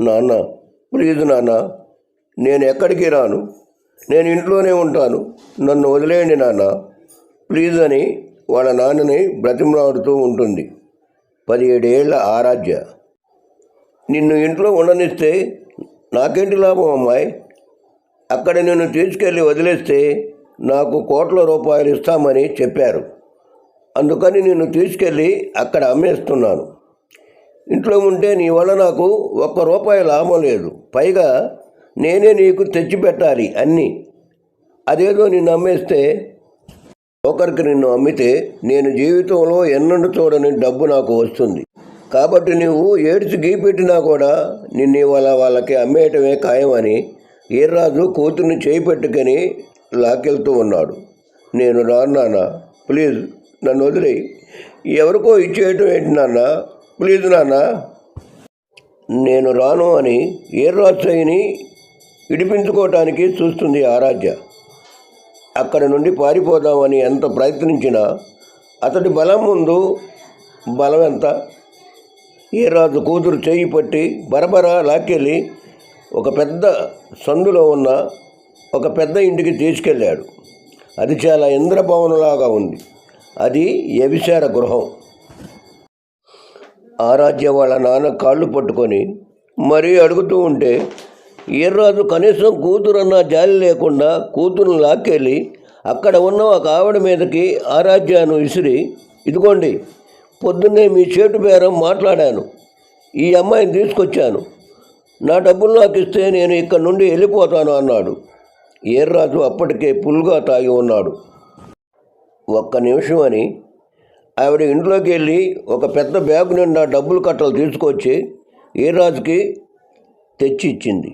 నాన్న ప్లీజ్ నాన్న నేను ఎక్కడికి రాను? నేను ఇంట్లోనే ఉంటాను. నన్ను వదిలేయండి నాన్న. ప్లీజ్ అని వాళ్ళ నాన్నని బ్రతిమలాడుతూ ఉంటుంది. పదిహేడేళ్ళ ఆరాధ్య. నిన్ను ఇంట్లో ఉండనిస్తే నాకేంటి లాభం అమ్మాయి? అక్కడ నిన్ను తీసుకెళ్ళి వదిలేస్తే నాకు కోట్ల రూపాయలు ఇస్తామని చెప్పారు. అందుకని నిన్ను తీసుకెళ్ళి అక్కడ అమ్మేస్తున్నాను. ఇంట్లో ఉంటే నీ వల్ల నాకు ఒక్క రూపాయి లాభం లేదు. పైగా నేనే నీకు తెచ్చిపెట్టాలి అన్నీ. అదేదో నిన్ను అమ్మేస్తే ఒకరికి నిన్ను అమ్మితే నేను జీవితంలో ఎన్నడూ చూడని డబ్బు నాకు వస్తుంది. కాబట్టి నువ్వు ఏడ్చి గీపెట్టినా కూడా నిన్ను ఇవాళ వాళ్ళకి అమ్మేయటమే ఖాయమని ఈర్రాజు కూతుర్ని చేయి పెట్టుకొని ఉన్నాడు. నేను రాను నాన్న ప్లీజ్ నన్ను వదిలేయి. ఎవరికో ఇచ్చేయటం ఏంటి నాన్న? ప్లీజ్ నాన్న నేను రాను అని ఈర్రాజుని ఇడిపించుకోవటానికి చూస్తుంది ఆరాధ్య. అక్కడి నుండి పారిపోదామని ఎంత ప్రయత్నించినా అతడి బలం ముందు బలం ఎంత? ఏరాజు కూతురు చేయి పట్టి బరబర లాక్కెళ్ళి ఒక పెద్ద సందులో ఉన్న ఒక పెద్ద ఇంటికి తీసుకెళ్ళాడు. అది చాలా ఇంద్రభవనంలాగా ఉంది. అది వ్యభిచార గృహం. ఆరాధ్య వాళ్ళ నాన్న కాళ్ళు పట్టుకొని మరీ అడుగుతూ ఉంటే ఈర్రాజు కనీసం కూతురన్న జాలి లేకుండా కూతురుని లాక్కెళ్ళి అక్కడ ఉన్న ఒక ఆవిడ మీదకి ఆరాధ్యాను విసిరి ఇదిగోండి పొద్దున్నే మీ చేటు బేరం మాట్లాడాను. ఈ అమ్మాయిని తీసుకొచ్చాను. నా డబ్బులు నాకు ఇస్తే నేను ఇక్కడ నుండి వెళ్ళిపోతాను అన్నాడు. ఏర్రాజు అప్పటికే పుల్గా తాగి ఉన్నాడు. ఒక్క నిమిషం అని ఆవిడ ఇంట్లోకి వెళ్ళి ఒక పెద్ద బ్యాగ్ నిండా డబ్బులు కట్టలు తీసుకొచ్చి ఈరాజుకి తెచ్చి ఇచ్చింది.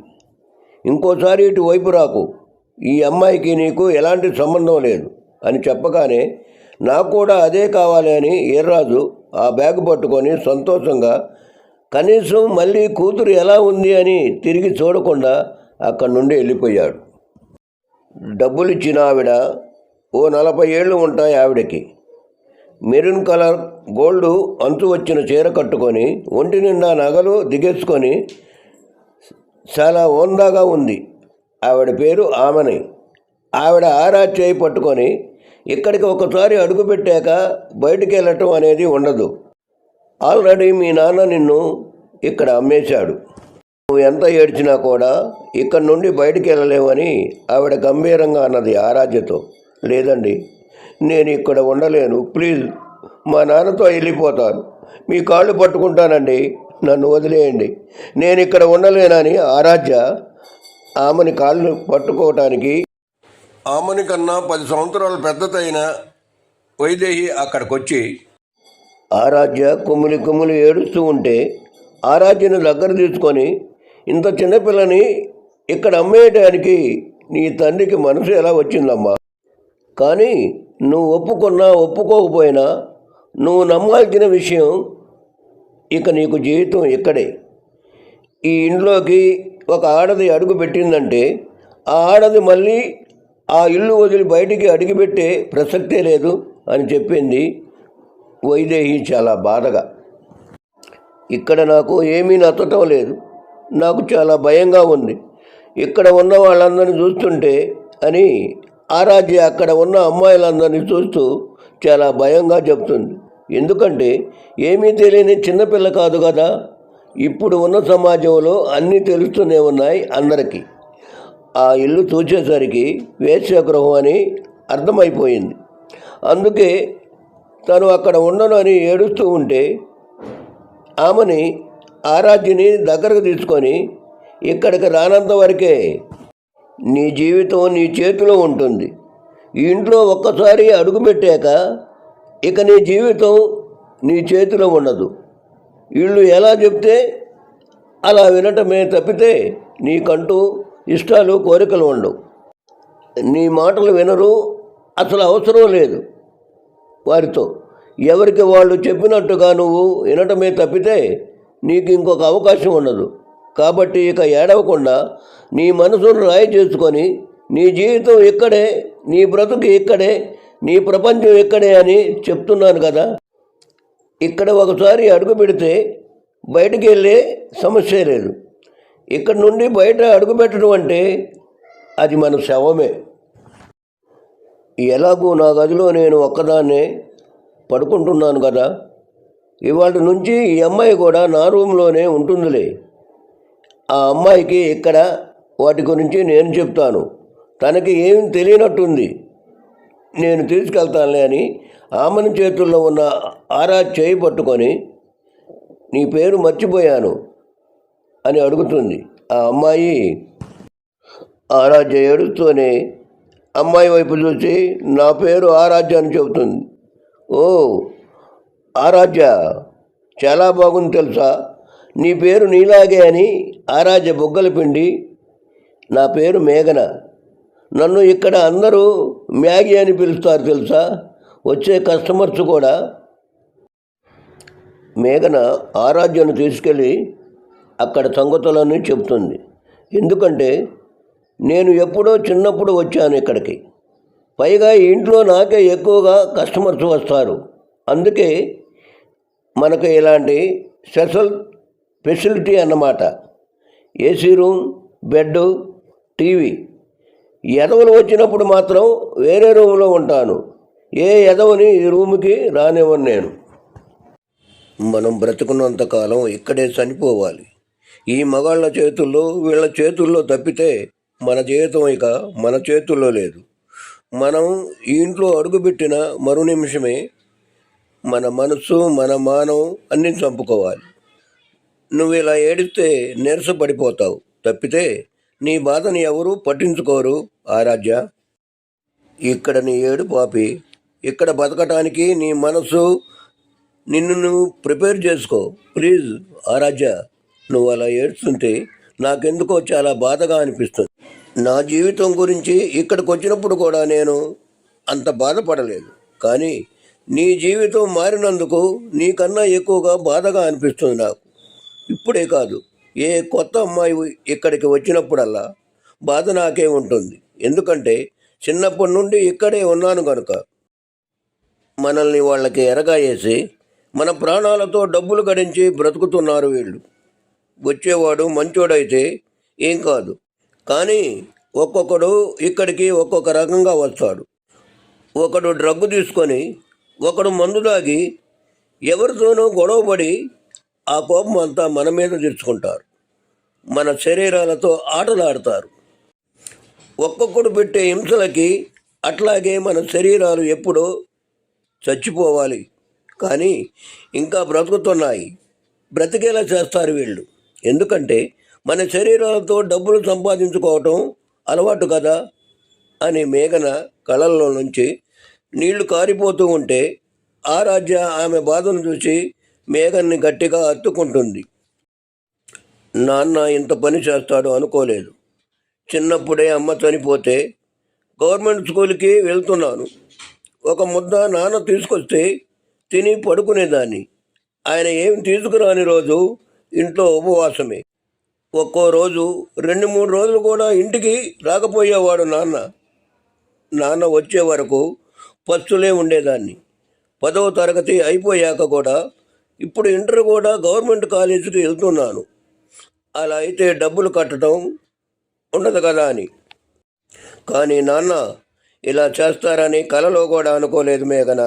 ఇంకోసారి ఇటు వైపు రాకు. ఈ అమ్మాయికి నీకు ఎలాంటి సంబంధం లేదు అని చెప్పగానే నాకు కూడా అదే కావాలి అని ఈర్రాజు ఆ బ్యాగ్ పట్టుకొని సంతోషంగా కనీసం మళ్ళీ కూతురు ఎలా ఉంది అని తిరిగి చూడకుండా అక్కడి నుండి వెళ్ళిపోయాడు. డబ్బులు ఇచ్చిన ఆవిడ ఓ నలభై ఏళ్ళు ఉంటాయి ఆవిడకి. మెరూన్ కలర్ గోల్డ్ అంచు వచ్చిన చీర కట్టుకొని ఒంటి నిండా నగలు దిగేసుకొని చాలా ఓందాగా ఉంది. ఆవిడ పేరు ఆమెని. ఆవిడ ఆరా చేయి పట్టుకొని ఇక్కడికి ఒకసారి అడుగు పెట్టాక బయటికి వెళ్ళటం అనేది ఉండదు. ఆల్రెడీ మీ నాన్న నిన్ను ఇక్కడ అమ్మేశాడు. నువ్వు ఎంత ఏడ్చినా కూడా ఇక్కడ నుండి బయటికి వెళ్ళలేవని ఆవిడ గంభీరంగా అన్నది ఆరాధ్యతో లేదండి నేను ఇక్కడ ఉండలేను. ప్లీజ్ మా నాన్నతో వెళ్ళిపోతాను. మీ కాళ్ళు పట్టుకుంటానండి. నన్ను వదిలేయండి. నేను ఇక్కడ ఉండలేనని ఆరాధ్య ఆమెని కాళ్ళు పట్టుకోవటానికి ఆమెని కన్నా పది సంవత్సరాలు పెద్దదైన వైదేహి అక్కడికి వచ్చి ఆరాధ్య కుమ్ములి కుమ్ములి ఏడుస్తూ ఉంటే ఆరాధ్యను దగ్గర తీసుకొని ఇంత చిన్నపిల్లని ఇక్కడ అమ్మేయడానికి నీ తండ్రికి మనసు ఎలా వచ్చిందమ్మా? కానీ నువ్వు ఒప్పుకున్నా ఒప్పుకోకపోయినా నువ్వు నమ్మాల్సిన విషయం ఇక నీకు జీవితం ఇక్కడే. ఈ ఇంట్లోకి ఒక ఆడది అడుగు పెట్టిందంటే ఆ ఆడది మళ్ళీ ఆ ఇల్లు వదిలి బయటికి అడుగుపెట్టే ప్రసక్తే లేదు అని చెప్పింది వైదేహి చాలా బాధగా. ఇక్కడ నాకు ఏమీ నచ్చటం లేదు. నాకు చాలా భయంగా ఉంది. ఇక్కడ ఉన్న వాళ్ళందరినీ చూస్తుంటే అని ఆరాధ్య అక్కడ ఉన్న అమ్మాయిలందరినీ చూస్తూ చాలా భయంగా చెప్తుంది. ఎందుకంటే ఏమీ తెలియని చిన్నపిల్ల కాదు కదా. ఇప్పుడు ఉన్న సమాజంలో అన్నీ తెలుస్తూనే ఉన్నాయి అందరికీ. ఆ ఇల్లు చూసేసరికి వేశ్యాగృహం అని అర్థమైపోయింది. అందుకే తను అక్కడ ఉండను అని ఏడుస్తూ ఉంటే ఆమెని ఆరాధ్యని దగ్గరకు తీసుకొని ఇక్కడికి రానంత వరకే నీ జీవితం నీ చేతిలో ఉంటుంది. ఈ ఇంట్లో ఒక్కసారి అడుగుపెట్టాక ఇక నీ జీవితం నీ చేతిలో ఉండదు. వీళ్ళు ఎలా చెప్తే అలా వినటమే తప్పితే నీకంటూ ఇష్టాలు కోరికలు ఉండవు. నీ మాటలు వినరు అసలు అవసరం లేదు. వారితో ఎవరికి వాళ్ళు చెప్పినట్టుగా నువ్వు వినటమే తప్పితే నీకు ఇంకొక అవకాశం ఉండదు. కాబట్టి ఇక ఏడవకుండా నీ మనసును రాయి చేసుకొని నీ జీవితం ఇక్కడే నీ బ్రతుకు ఇక్కడే నీ ప్రపంచం ఇక్కడే అని చెప్తున్నాను కదా. ఇక్కడ ఒకసారి అడుగు పెడితే బయటికి వెళ్ళే సమస్య లేదు. ఇక్కడ నుండి బయట అడుగు పెట్టడం అంటే అది మన శవమే. ఎలాగూ నా గదిలో నేను ఒక్కదాన్నే పడుకుంటున్నాను కదా. ఇవాళ నుంచి ఈ అమ్మాయి కూడా నా రూమ్లోనే ఉంటుందిలే. ఆ అమ్మాయికి ఇక్కడ వాటి గురించి నేను చెప్తాను. తనకి ఏం తెలియనట్టుంది. నేను తీసుకెళ్తానులే అని ఆమెను చేతుల్లో ఉన్న ఆరా చేయి పట్టుకొని నీ పేరు మర్చిపోయాను అని అడుగుతుంది ఆ అమ్మాయి. ఆరాధ్య ఏడుస్తూనే అమ్మాయి వైపు చూసి నా పేరు ఆరాధ్య అని చెబుతుంది. ఓ ఆరాధ్య చాలా బాగుంది తెలుసా? నీ పేరు నీలాగే అని ఆరాధ్య బొగ్గలు పిండి నా పేరు మేఘన. నన్ను ఇక్కడ అందరూ మ్యాగీ అని పిలుస్తారు తెలుసా? వచ్చే కస్టమర్స్ కూడా. మేఘన ఆరాధ్యను తీసుకెళ్ళి అక్కడ సంగతులన్నీ చెప్తుంది ఎందుకంటే నేను ఎప్పుడో చిన్నప్పుడు వచ్చాను ఇక్కడికి. పైగా ఇంట్లో నాకే ఎక్కువగా కస్టమర్స్ వస్తారు. అందుకే మనకు ఇలాంటి స్పెషల్ ఫెసిలిటీ అన్నమాట. AC room bed TV. ఎదవలు వచ్చినప్పుడు మాత్రం వేరే రూమ్లో ఉంటాను. ఏ ఎదవని ఈ రూమ్కి రానివ్వను నేను. మనం బ్రతుకున్నంతకాలం ఇక్కడే చనిపోవాలి. ఈ మగాళ్ళ చేతుల్లో వీళ్ళ చేతుల్లో తప్పితే మన జీవితం ఇక మన చేతుల్లో లేదు. మనం ఈ ఇంట్లో అడుగుపెట్టిన మరు నిమిషమే మన మనసు మన మానం అన్ని చంపుకోవాలి. నువ్వు ఇలా ఏడిస్తే నీరసపడిపోతావు తప్పితే నీ బాధని ఎవరు పట్టించుకోరు ఆరాధ్య. ఇక్కడ నీ ఏడు పాపి ఇక్కడ బతకటానికి నీ మనసు నిన్ను నువ్వు ప్రిపేర్ చేసుకో. ప్లీజ్ ఆరాధ్య నువ్వు అలా ఏడుస్తుంటే నాకెందుకో చాలా బాధగా అనిపిస్తుంది. నా జీవితం గురించి ఇక్కడికి వచ్చినప్పుడు కూడా నేను అంత బాధపడలేదు. కానీ నీ జీవితం మారినందుకు నీకన్నా ఎక్కువగా బాధగా అనిపిస్తుంది నాకు. ఇప్పుడే కాదు. ఏ కొత్త అమ్మాయి ఇక్కడికి వచ్చినప్పుడల్లా బాధ నాకే ఉంటుంది. ఎందుకంటే చిన్నప్పటి నుండి ఇక్కడే ఉన్నాను కనుక మనల్ని వాళ్ళకి ఎరగాయేసి మన ప్రాణాలతో డబ్బులు గడించి బ్రతుకుతున్నారు వీళ్ళు. వచ్చేవాడు మంచోడైతే ఏం కాదు. కానీ ఒక్కొక్కడు ఇక్కడికి ఒక్కొక్క రకంగా వస్తాడు. ఒకడు డ్రగ్ తీసుకొని ఒకడు మందు దాగి ఎవరితోనూ గొడవపడి ఆ కోపం అంతా మన మీద తెచ్చుకుంటారు. మన శరీరాలతో ఆటలాడతారు. ఒక్కొక్కడు పెట్టే హింసలకి అట్లాగే మన శరీరాలు ఎప్పుడో చచ్చిపోవాలి. కానీ ఇంకా బ్రతుకుతున్నాయి. బ్రతికేలా చేస్తారు వీళ్ళు. ఎందుకంటే మన శరీరాలతో డబ్బులు సంపాదించుకోవటం అలవాటు కదా అని మేఘన కళల్లో నుంచి నీళ్ళు కారిపోతూ ఉంటే ఆ రాజ్య ఆమె బాధను చూసి మేఘన్ని గట్టిగా హత్తుకుంటుంది నాన్న ఇంత పని చేస్తాడు అనుకోలేదు. చిన్నప్పుడే అమ్మ చనిపోతే గవర్నమెంట్ స్కూల్కి వెళ్తున్నాను. ఒక ముద్ద నాన్న తీసుకొస్తే తిని పడుకునేదాన్ని. ఆయన ఏం తీసుకురాని రోజు ఇంట్లో ఉపవాసమే. ఒక్కో రోజు రెండు మూడు రోజులు కూడా ఇంటికి రాకపోయేవాడు నాన్న. నాన్న వచ్చే వరకు పస్తులే ఉండేదాన్ని. పదవ తరగతి అయిపోయాక కూడా ఇప్పుడు ఇంటర్ కూడా గవర్నమెంట్ కాలేజీకి వెళ్తున్నాను. అలా అయితే డబ్బులు కట్టడం ఉండదు కదా అని. కానీ నాన్న ఇలా చేస్తారని కలలో కూడా అనుకోలేదు మేఘన.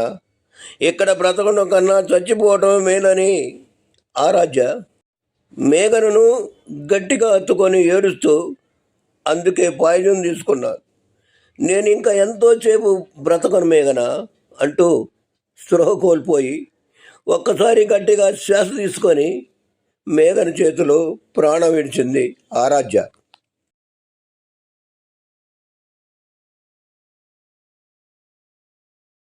ఇక్కడ బ్రతకడం కన్నా చచ్చిపోవటం మేలని ఆరాధ్య. మేఘనను గట్టిగా హత్తుకొని ఏడుస్తూ అందుకే పాయిజన్ తీసుకున్నాను నేను ఇంకా ఎంతోసేపు బ్రతకను మేఘన అంటూ స్పృహ కోల్పోయి ఒక్కసారి గట్టిగా శ్వాస తీసుకొని మేఘన చేతిలో ప్రాణం విడిచింది ఆరాధ్య.